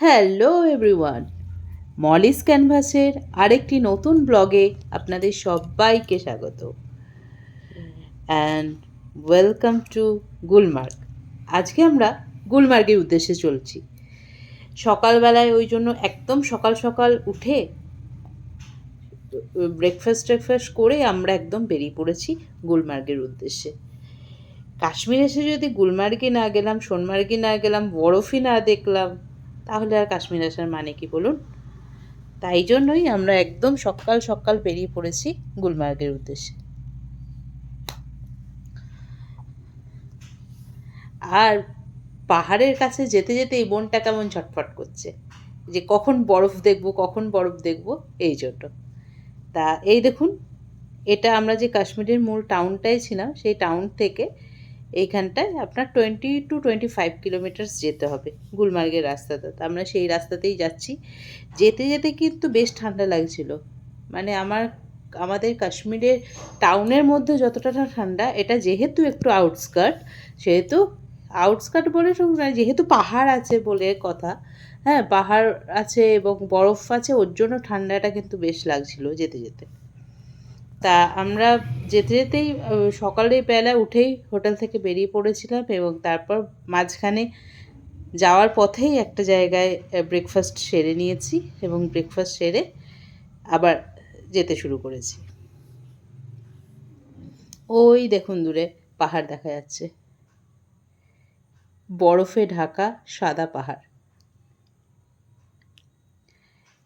Hello everyone. Molly's ক্যানভাসের আরেকটি নতুন ব্লগে আপনাদের সবাইকে স্বাগত। অ্যান্ড ওয়েলকাম টু গুলমার্গ আজকে আমরা গুলমার্গের উদ্দেশ্যে চলছি। সকালবেলায় ওই জন্য একদম সকাল সকাল উঠে ব্রেকফাস্ট ট্রেকফাস্ট করে আমরা একদম বেরিয়ে পড়েছি গুলমার্গের উদ্দেশ্যে। কাশ্মীর এসে যদি গুলমার্গে না গেলাম, সোনমার্গে না গেলাম, বরফই না দেখলাম তাহলে আর কাশ্মীর আসার মানে কি বলুন? তাই জন্যই আমরা একদম সকাল সকাল বেরিয়ে পড়েছি গুলমার্গের উদ্দেশ্যে। আর পাহাড়ের কাছে যেতে যেতে এই মনটা কেমন ছটফট করছে? যে কখন বরফ দেখব, কখন বরফ দেখব, এই জন্য। তা এই দেখুন, এটা আমরা যে কাশ্মীরের মূল টাউনটায় ছিলাম, সেই টাউন থেকে এইখানটায় আপনার twenty two twenty five kilometres যেতে হবে গুলমার্গের রাস্তাটা। তো আমরা সেই রাস্তাতেই যাচ্ছি। যেতে যেতে কিন্তু বেশ ঠান্ডা লাগছিল। মানে আমার আমাদের কাশ্মীরের টাউনের মধ্যে যতটা ঠান্ডা এটা যেহেতু একটু আউটস্কার্ট সেহেতু আউটস্কার্ট বলে তো না, যেহেতু পাহাড় আছে বলে কথা হ্যাঁ পাহাড় আছে এবং বরফ আছে ওর জন্য ঠান্ডাটা কিন্তু বেশ লাগছিল যেতে যেতে। তা আমরা যেতে যেতেই সকালে বেলা উঠেই হোটেল থেকে বেরিয়ে পড়েছিলাম এবং তারপর মাঝখানে যাওয়ার পথেই একটা জায়গায় ব্রেকফাস্ট সেরে নিয়েছি এবং ব্রেকফাস্ট সেরে আবার যেতে শুরু করেছি। ওই দেখুন দূরে পাহাড় দেখা যাচ্ছে। বরফে ঢাকা সাদা পাহাড়।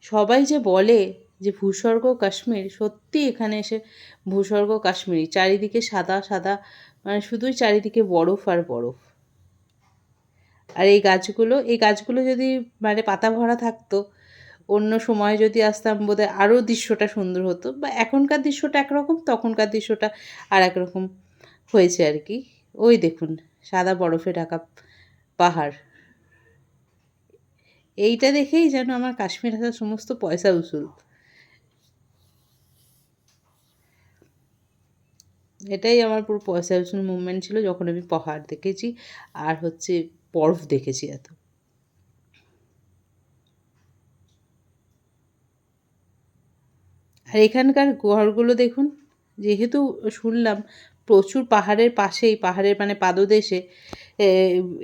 সবাই যে বলে যে ভূস্বর্গ কাশ্মীর, সত্যি এখানে এসে ভূস্বর্গ কাশ্মীরি, চারিদিকে সাদা সাদা মানে শুধুই চারিদিকে বরফ আর বরফ। আর এই গাছগুলো এই গাছগুলো যদি মানে পাতা ভরা থাকতো, অন্য সময় যদি আসতাম বোধহয় আরও দৃশ্যটা সুন্দর হতো, বা এখনকার দৃশ্যটা একরকম, তখনকার দৃশ্যটা আর একরকম হয়েছে আর কি। ওই দেখুন, সাদা বরফে ঢাকা পাহাড়। এইটা দেখেই যেন আমার কাশ্মীর আসার সমস্ত পয়সা উসুল। এটাই আমার পুরো উসুল মুভমেন্ট ছিল যখন আমি পাহাড় দেখেছি আর হচ্ছে বরফ দেখেছি এত। আর এখানকার ঘরগুলো দেখুন, যেহেতু শুনলাম প্রচুর পাহাড়ের পাশেই, পাহাড়ের মানে পাদদেশে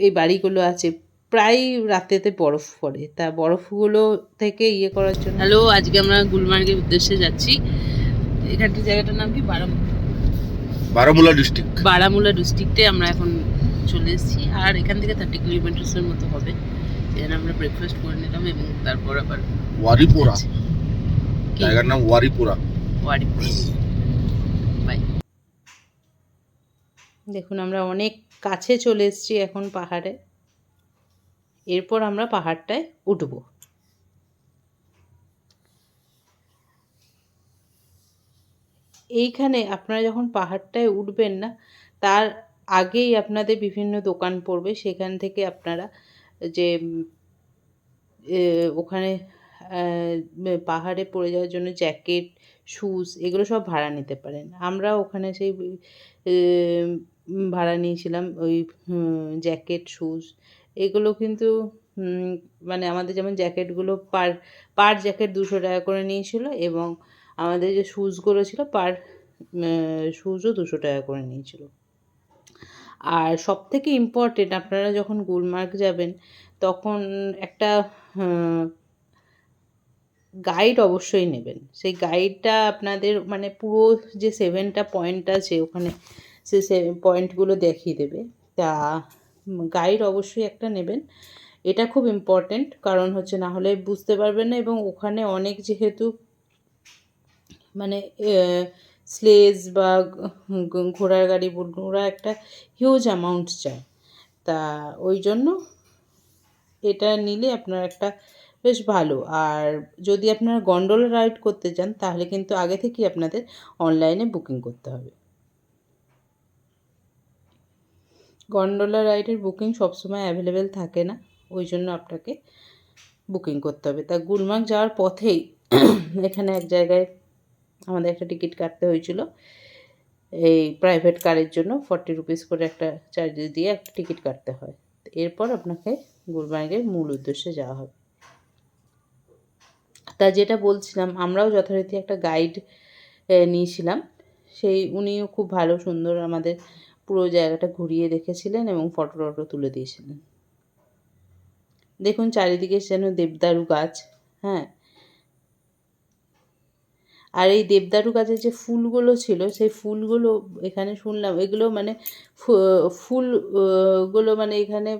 এই বাড়িগুলো আছে, প্রায় রাতেতে বরফ পড়ে। তা বরফগুলো থেকে ইয়ে করার জন্য হ্যালো আজকে আমরা গুলমার্গের উদ্দেশ্যে যাচ্ছি। এখানটি জায়গাটার নাম কি? বারাম বারামুলা ডিস্ট্রিক্ট বারামুলা ডিস্ট্রিক্টে আমরা এখন চলে এসেছি। আর এখান থেকে থার্টি কিলোমিটার্সের মতো হবে। এখানে আমরা ব্রেকফাস্ট করে নিলাম এবং তারপর আবার ওয়ারিপুরা? জায়গার নাম ওয়ারিপুরা। ওয়ারিপুর। বাই দেখুন আমরা অনেক কাছে চলে এসেছি এখন পাহাড়ে। এরপর আমরা পাহাড়টায় উঠব। এইখানে আপনারা যখন পাহাড়টায় উঠবেন না, তার আগেই আপনাদের বিভিন্ন দোকান পড়বে। সেখান থেকে আপনারা যে ওখানে পাহাড়ে পড়ে যাওয়ার জন্য জ্যাকেট, শুজ এগুলো সব ভাড়া নিতে পারেন। আমরা ওখানে সেই ভাড়া নিয়েছিলাম ওই জ্যাকেট, শুজ এগুলো কিন্তু মানে আমাদের যেমন জ্যাকেটগুলো পার পার জ্যাকেট দুশো টাকা করে নিয়েছিল এবং আমাদের যে শুজগুলো ছিল পার শুজও দুশো টাকা করে নিয়েছিল। আর সব থেকে ইম্পর্টেন্ট আপনারা যখন গুলমার্গ যাবেন, তখন একটা গাইড অবশ্যই নেবেন। সেই গাইডটা আপনাদের মানে পুরো যে সেভেনটা পয়েন্ট আছে, ওখানে সে পয়েন্টগুলো দেখিয়ে দেবে। তা গাইড অবশ্যই একটা নেবেন। এটা খুব ইম্পর্টেন্ট কারণ হচ্ছে না হলে বুঝতে পারবেন না এবং ওখানে অনেক যেহেতু মানে স্লেজ বা ঘোড়ার গাড়ি বলুন ওরা একটা হিউজ অ্যামাউন্ট চায়। তা ওই জন্য এটা নিলে আপনার একটা বেশ ভালো। আর যদি আপনারা গন্ডোলা রাইড করতে চান, তাহলে কিন্তু আগে থেকেই আপনাদের অনলাইনে বুকিং করতে হবে। গন্ডোলা রাইডের বুকিং সবসময় অ্যাভেলেবেল থাকে না, ওই জন্য আপনাকে বুকিং করতে হবে। তা গুলমার্গ যাওয়ার পথেই এখানে এক জায়গায় আমাদের একটা টিকিট কাটতে হয়েছিল। এই প্রাইভেট কারের জন্য ফর্টি রুপিস করে একটা চার্জেস দিয়ে একটা টিকিট কাটতে হয়। এরপর আপনাকে গুলমার্গের মূল উদ্দেশ্যে যাওয়া হবে। তা যেটা বলছিলাম, আমরাও যথারীতি একটা গাইড নিয়েছিলাম। সেই উনিও খুব ভালো, সুন্দর আমাদের পুরো জায়গাটা ঘুরিয়ে দেখেছিলেন এবং ফটো টটো তুলে দিয়েছিলেন। দেখুন চারিদিকে যেন দেবদারু গাছ হ্যাঁ? আর এই দেবদারু গাছের যে ফুলগুলো ছিল সেই ফুলগুলো এখানে শুনলাম এগুলো মানে ফু- ফুল আহ, গুলো মানে এখানে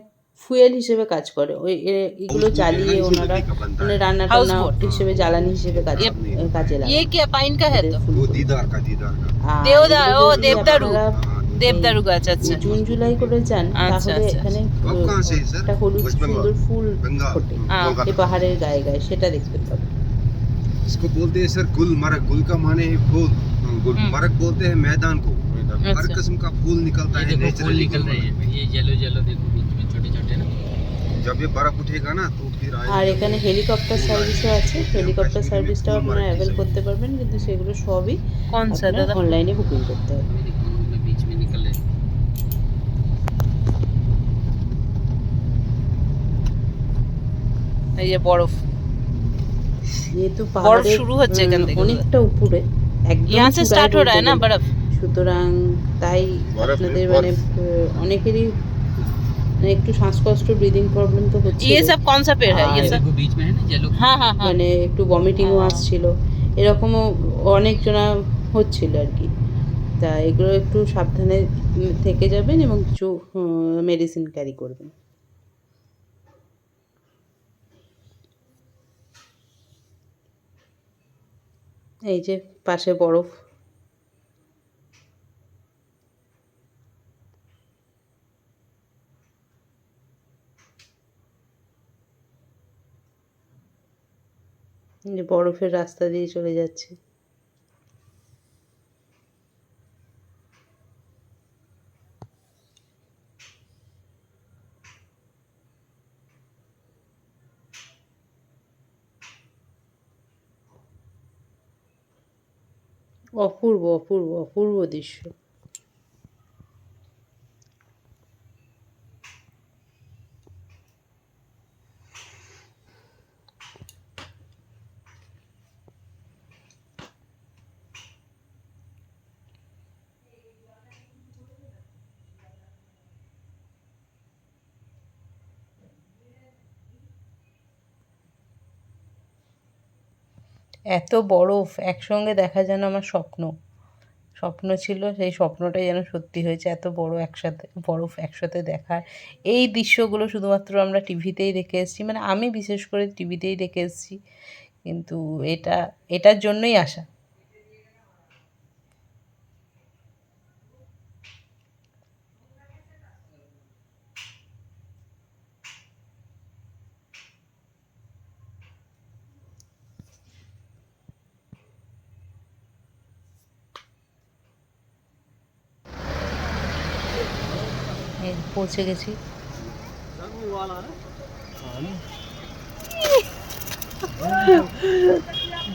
ফুয়েল হিসেবে কাজ করে ওই এ- এগুলো জ্বালিয়ে ওনারা মানে রান্না টান্না Houseboat. হিসেবে জ্বালানি হিসেবে কাজ Yep. কাজে লাগে ये क्या पाइन का है तो वो दीदार का दीदार का আর দেওদা- এগুলো ও, যদি দেবদারু। আপনারা देवदारू गाछ अच्छा জুন জুলাই করে যান আচ্ছা, তাহলে আচ্ছা, এখানে आप कहाँ से हैं, सर? একটা হলুদ वेस्ट बंगाल। সুন্দর ফুল बंगाल ফোটে हाँ। कोलकाता। এই পাহাড়ের গায়ে গায়ে সেটা দেখতে পাবেন इसको बोलते हैं सर गुल मरक गुल का माने है फूल गुल हम्म। मरक बोलते हैं मैदान को हर अच्छा। किस्म का फूल निकलता ये है देखो फूल नेचुरली निकल रहे हैं ये येलो येलो देखो बीच में छोटे छोटे ना जब ये बर्फ उठेगा ना तो फिर আর आएगा এখানে হেলিকপ্টার সার্ভিসও আছে হেলিকপ্টার সার্ভিসটাও আপনারা অ্যাভেল করতে পারবেন কিন্তু সেগুলো সবই कौन सा दादा অনলাইনে বুকিং করতে হবে ये देखो उनमें बीच में निकल रहे हैं ये বরফ যেহেতু বরফ পাহাড়ের শুরু হচ্ছে এখান উম, থেকে অনেকটা উপরে একদম यहाँ से চূড়ায় स्टार्ट हो रहा है বলতে ना গেলে। बर्फ সুতরাং তাই বরফে আপনাদের বরফ। মানে আহ, অনেকেরই মানে একটু শ্বাসকষ্ট ব্রিদিং প্রবলেম তো হচ্ছে ये सब कौन सा पेड़ है ये हाँ, ये सब देखो बीच में है ना येलो हाँ हाँ हाँ মানে একটু ভমিটিংও হ্যাঁ। আসছিল এরকমও অনেকজনা হচ্ছিল আর কি তা এগুলো একটু সাবধানে উম, থেকে যাবেন এবং কিছু মেডিসিন ক্যারি করবেন এই যে পাশে বরফ। বরফের রাস্তা দিয়ে চলে যাচ্ছে। অপূর্ব অপূর্ব অপূর্ব দৃশ্য। এত বরফ, একসঙ্গে দেখা যেন আমার স্বপ্ন। স্বপ্ন ছিল সেই স্বপ্নটাই যেন সত্যি হয়েছে, এত বড় একসাথে, বরফ একসাথে দেখার। এই দৃশ্যগুলো শুধুমাত্র আমরা টিভিতেই দেখে এসেছি মানে আমি বিশেষ করে টিভিতেই দেখে এসেছি, কিন্তু এটা, এটার জন্যই আসা। পৌঁছে গেছি।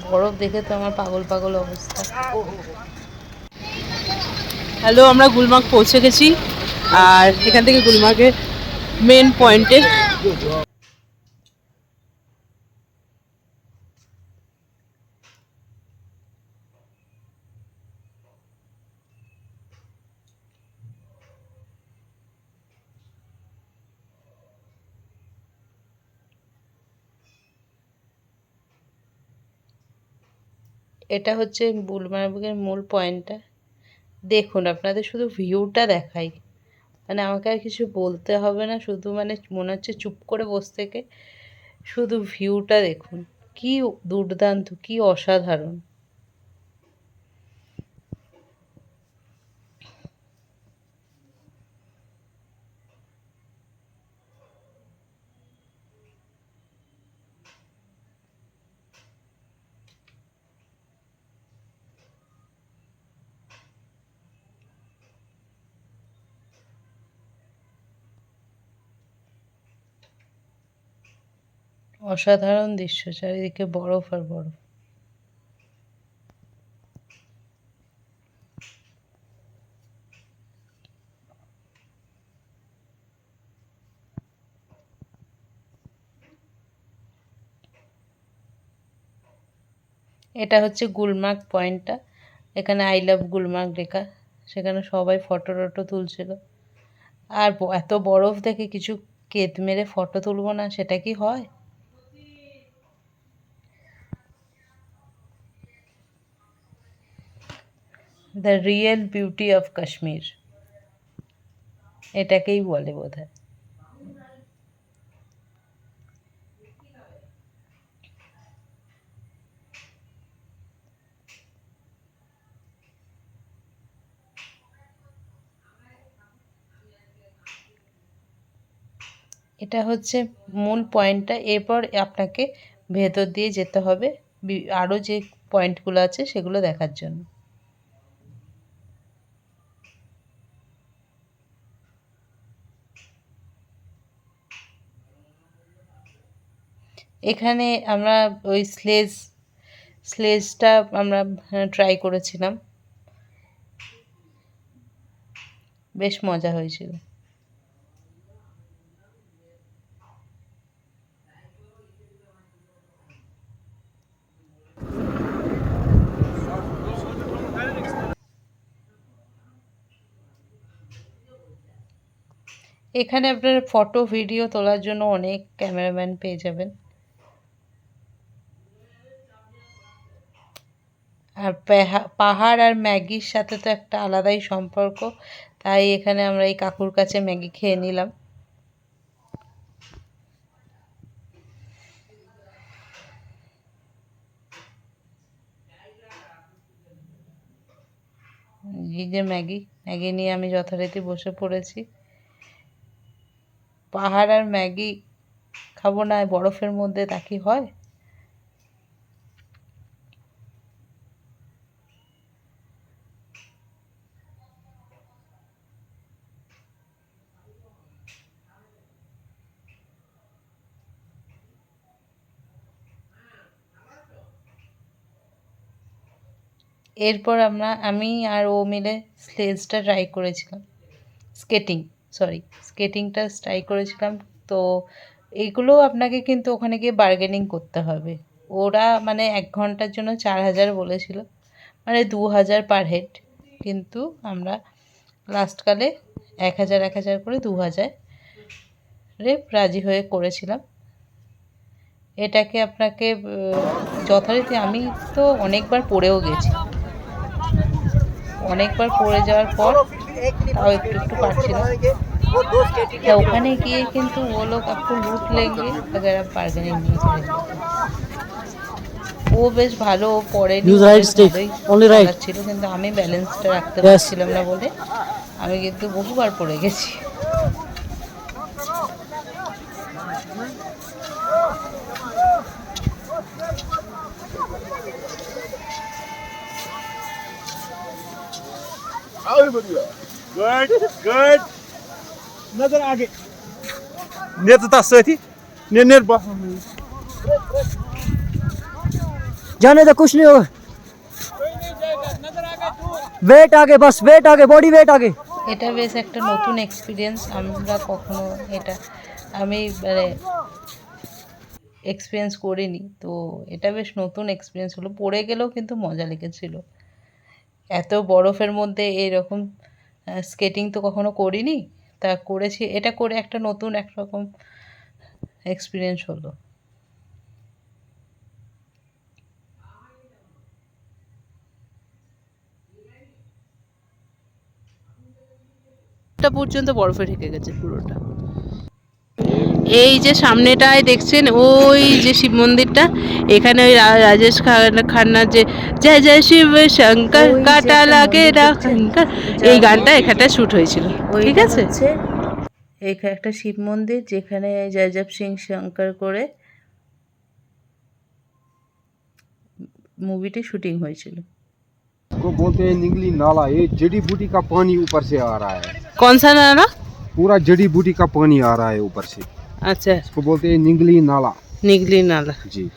বরফ দেখে তো আমার পাগল পাগল অবস্থা। হ্যালো, আমরা গুলমার্গ পৌঁছে গেছি। আর এখান থেকে গুলমার্গের মেন পয়েন্টে এটা হচ্ছে বুলমার্গের মূল পয়েন্টটা দেখুন, আপনাদের শুধু ভিউটা দেখাই। মানে আমাকে আর কিছু বলতে হবে না, শুধু মানে মনে হচ্ছে চুপ করে বসে থেকে শুধু ভিউটা দেখুন। কি দুর্দান্ত, কি অসাধারণ। অসাধারণ দৃশ্য, চারিদিকে বরফ আর বরফ। এটা হচ্ছে গুলমার্গ পয়েন্টটা। এখানে আই লাভ গুলমার্গ লেখা, সেখানে সবাই ফটো টটো তুলছিল। আর এত বরফ দেখে কিছু কেত মেরে ফটো তুলবো না, সেটা কি হয়? The real beauty of Kashmir এটাকেই বলে বোধ হয় এটা হচ্ছে মূল পয়েন্টটা। এরপর আপনাকে ভেতর দিয়ে যেতে হবে। আরও যে পয়েন্টগুলো আছে সেগুলো দেখার জন্য। এখানে আমরা ওই স্লেজ স্লেজটা আমরা ট্রাই করেছিলাম। বেশ মজা হয়েছিল। এখানে আপনার ফটো ভিডিও তোলার জন্য অনেক ক্যামেরাম্যান পেয়ে যাবেন। আর পেহা- পাহাড় আর ম্যাগির সাথে তো একটা আলাদাই সম্পর্ক, তাই এখানে আমরা এই কাকুর কাছে ম্যাগি খেয়ে নিলাম। এই যে ম্যাগি ম্যাগি নিয়ে আমি যথারীতি বসে পড়েছি। পাহাড় আর ম্যাগি খাব না, বরফের মধ্যে তা কি হয়? এরপর আমরা, আমি আর ও মিলে স্লেজটা ট্রাই করেছিলাম। স্কেটিং সরি স্কেটিংটা ট্রাই করেছিলাম। তো এইগুলো আপনাকে কিন্তু ওখানে গিয়ে বার্গেনিং করতে হবে। ওরা মানে এক ঘণ্টার জন্য চার হাজার বলেছিল মানে দু হাজার পার হেড কিন্তু আমরা লাস্টকালে এক হাজার এক হাজার করে দু হাজার রে রাজি হয়ে করেছিলাম। এটাকে আপনাকে যথারীতি আমি তো অনেকবার পড়েও গেছি। অনেকবার পড়ে যাওয়ার পর তাও একটু একটু পারছিল তা ওখানে গিয়ে কিন্তু ও লোক একটু লুট লেগে তাদের বার্গেনিং নিয়ে চলে ও বেশ ভালো পড়ে ছিল কিন্তু আমি ব্যালেন্সটা রাখতে পারছিলাম না বলে আমি কিন্তু বহুবার পড়ে গেছি। गुड गुड नजर आगे नेता साथी ने नेर बस जाने दो कुछ नहीं होगा वेट आगे बस वेट आगे बॉडी वेट आगे এটা বেশ একটা নতুন এক্সপিরিয়েন্স আমরা কখনো এটা আমি মানে এক্সপিরিয়েন্স করিনি তো এটা বেশ নতুন এক্সপিরিয়েন্স হলো পড়ে গেলেও কিন্তু মজা লেগেছিল এত বরফের মধ্যে এরকম স্কেটিং তো কখনো করিনি। তা করেছি, এটা করে একটা নতুন একরকম এক্সপিরিয়েন্স হলো। পর্যন্ত বরফে ঢেকে গেছে পুরোটা। এই যে সামনেটায় দেখছেন ওই যে শিব মন্দিরটা এখানে ওই রা- রাজেশ খা- খান্নার যে জয় জয় শিব শঙ্কর কাটা লাগে রা শঙ্কর এই গানটা এখানটায় শ্যুট হয়েছিল ঠিক আছে এখানে একটা শিব মন্দির যেখানে জয়জব সিং শঙ্কর করে মুভিটি শুটিং হয়েছিল को बोलते हैं निगली नाला ये जड़ी बूटी का पानी ऊपर से आ रहा है कौन सा नाला पूरा जड़ी बूटी का पानी आ रहा है ऊपर से अच्छा इसको बोलते हैं निगली नाला। निगली नाला जी।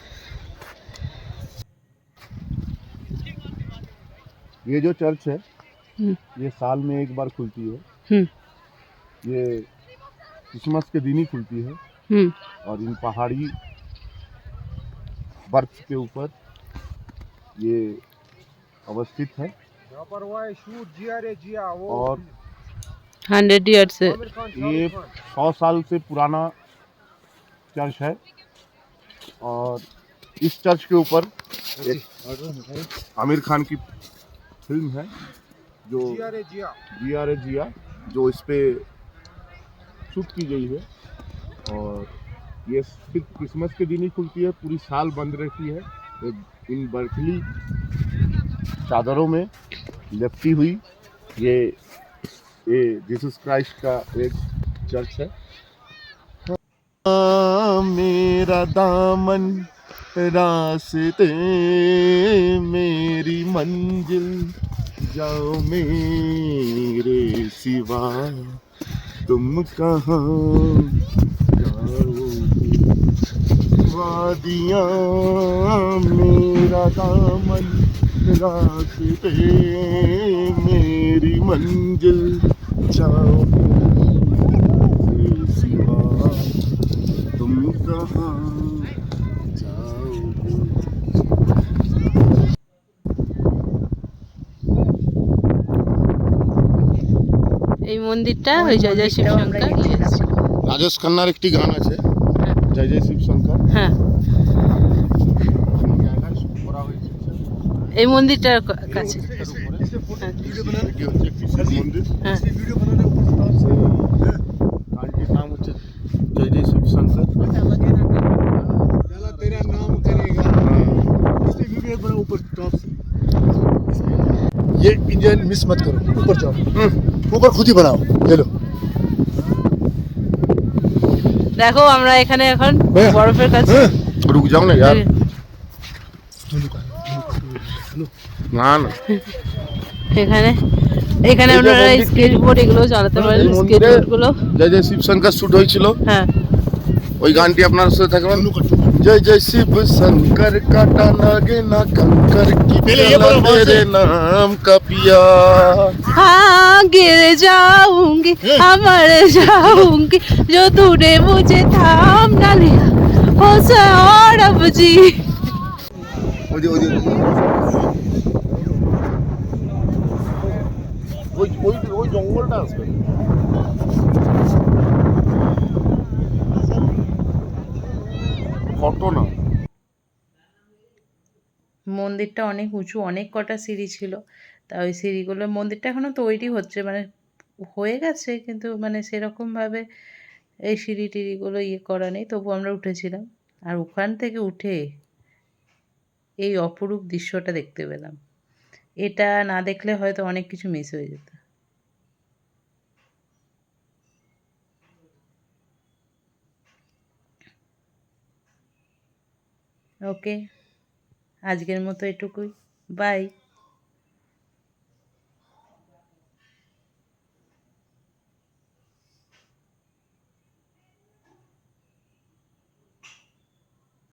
ये जो चर्च है ये साल में एक बार खुलती है। ये क्रिसमस के दिन ही खुलती है। और इन पहाड़ी बर्फ़ के ऊपर ये अवस्थित है। और हंड्रेड ईयर से ये सौ साल से पुराना चर्च है और इस चर्च के ऊपर एक आमिर खान की फ़िल्म है जो जिया रे जिया। जिया रे जिया जो इस पे शूट की गई है। और ये सिर्फ़ क्रिसमस के दिन ही खुलती है पूरी साल बंद रहती है। ये इन बर्फीली चादरों में लिपटी हुई ये ये जीसस क्राइस्ट का एक चर्च है। मेरा दामन रास्ते मेरी मंजिल, जाओ मेरे सिवा। तुम कहाँ जाओ वादियाँ, मेरा दामन रास्ते मेरी मंजिल, जाओ এই মন্দিরটা ওই জয় জয় শিব শঙ্কর ইয়েছে। রাজেশ খান্নার একটি গান আছে জয় জয় শিব শঙ্কর। হ্যাঁ। এই মন্দিরটার কাছে। হ্যাঁ। इसमें वीडियो बना ऊपर टॉप से ये इंजन मिस मत करो ऊपर जाओ ऊपर खुद ही बनाओ ले लो দেখো আমরা এখানে এখন হ্যাঁ। বরফের কাছে रुक जाओ ना यार না না এখানে এখানে এই যে আপনারা মন্দিরটি- স্কেট বোর্ড এগুলো চালাতে পারেন এই স্কেট মন্দিরে বোর্ড গুলো জয় জয় শিব শঙ্কর শুট হয়েছিল হ্যাঁ ওই গানটি আপনার সাথে থাকবেন জয় জয় শিব শঙ্কর কাটা লাগে না कंकर की पहले ये प्याला बोलो वहाँ से। तेरे नाम का पिया हाँ गिर जाऊंगी हाँ मर जाऊंगी जो तूने मुझे थाम ना लिया हो सौरभ जी ওই যে ওই যে ওই ওই ওই জঙ্গলটা আসবে কত না। মন্দিরটা অনেক উঁচু, অনেক কটা সিঁড়ি ছিল। তা ওই সিঁড়িগুলো, মন্দিরটা এখনও তৈরি হচ্ছে মানে হয়ে গেছে, কিন্তু মানে সেরকমভাবে এই সিঁড়ি টিড়িগুলো ইয়ে করা নেই, তবু আমরা উঠেছিলাম। আর ওখান থেকে উঠে এই অপরূপ দৃশ্যটা দেখতে পেলাম। এটা না দেখলে হয়তো অনেক কিছু মিস হয়ে যেত। ওকে। আজকের মতো এটুকুই। বাই।